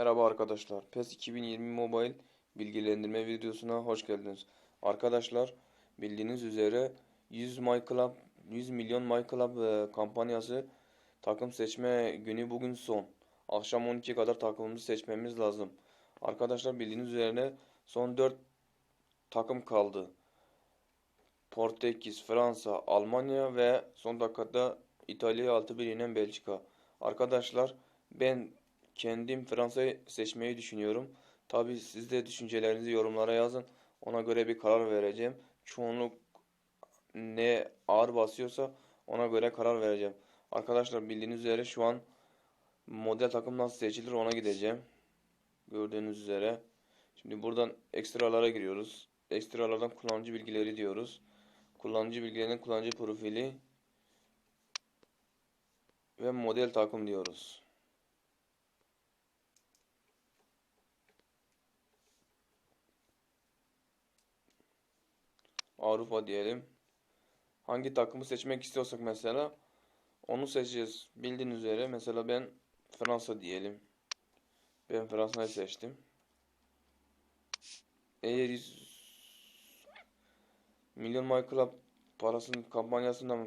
Merhaba arkadaşlar. PES 2020 Mobile bilgilendirme videosuna hoş geldiniz. Arkadaşlar bildiğiniz üzere 100 My Club 100 milyon My Club e, kampanyası takım seçme günü bugün son. Akşam 12 kadar takımımızı seçmemiz lazım. Arkadaşlar bildiğiniz üzere son 4 takım kaldı. Portekiz, Fransa, Almanya ve son dakikada İtalya'yı 6-1 yenen Belçika. Arkadaşlar ben kendim Fransa'yı seçmeyi düşünüyorum. Tabi siz de düşüncelerinizi yorumlara yazın. Ona göre bir karar vereceğim. Çoğunluk ne ağır basıyorsa ona göre karar vereceğim. Arkadaşlar bildiğiniz üzere şu an model takım nasıl seçilir ona gideceğim. Gördüğünüz üzere. Şimdi buradan ekstralara giriyoruz. Ekstralardan kullanıcı bilgileri diyoruz. Kullanıcı bilgilerinin kullanıcı profili ve model takım diyoruz. Avrupa diyelim. Hangi takımı seçmek istiyorsak mesela onu seçeceğiz. Bildiğiniz üzere mesela ben Fransa diyelim. Ben Fransa'yı seçtim. Eğer 100 milyon My Club parasının kampanyasından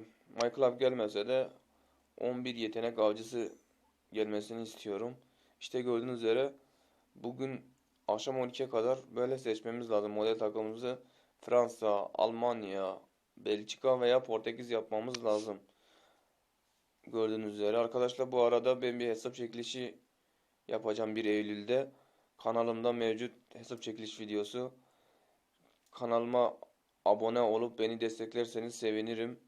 My Club gelmese de 11 yetenek avcısı gelmesini istiyorum. İşte gördüğünüz üzere bugün akşam 12'ye kadar böyle seçmemiz lazım model takımımızı. Fransa, Almanya, Belçika veya Portekiz yapmamız lazım. Gördüğünüz üzere arkadaşlar bu arada ben bir hesap çekilişi yapacağım 1 Eylül'de. Kanalımda mevcut hesap çekiliş videosu. Kanalıma abone olup beni desteklerseniz sevinirim.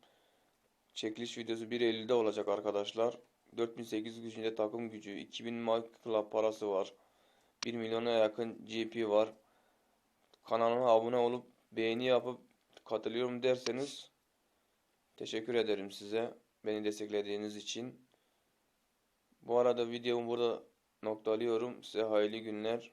Çekiliş videosu 1 Eylül'de olacak arkadaşlar. 4800 gücünde takım gücü, 2000 mark club parası var. 1 milyona yakın GP var. Kanalıma abone olup beğeni yapıp katılıyorum derseniz teşekkür ederim size beni desteklediğiniz için. Bu arada videomu burada noktalıyorum. Size hayırlı günler.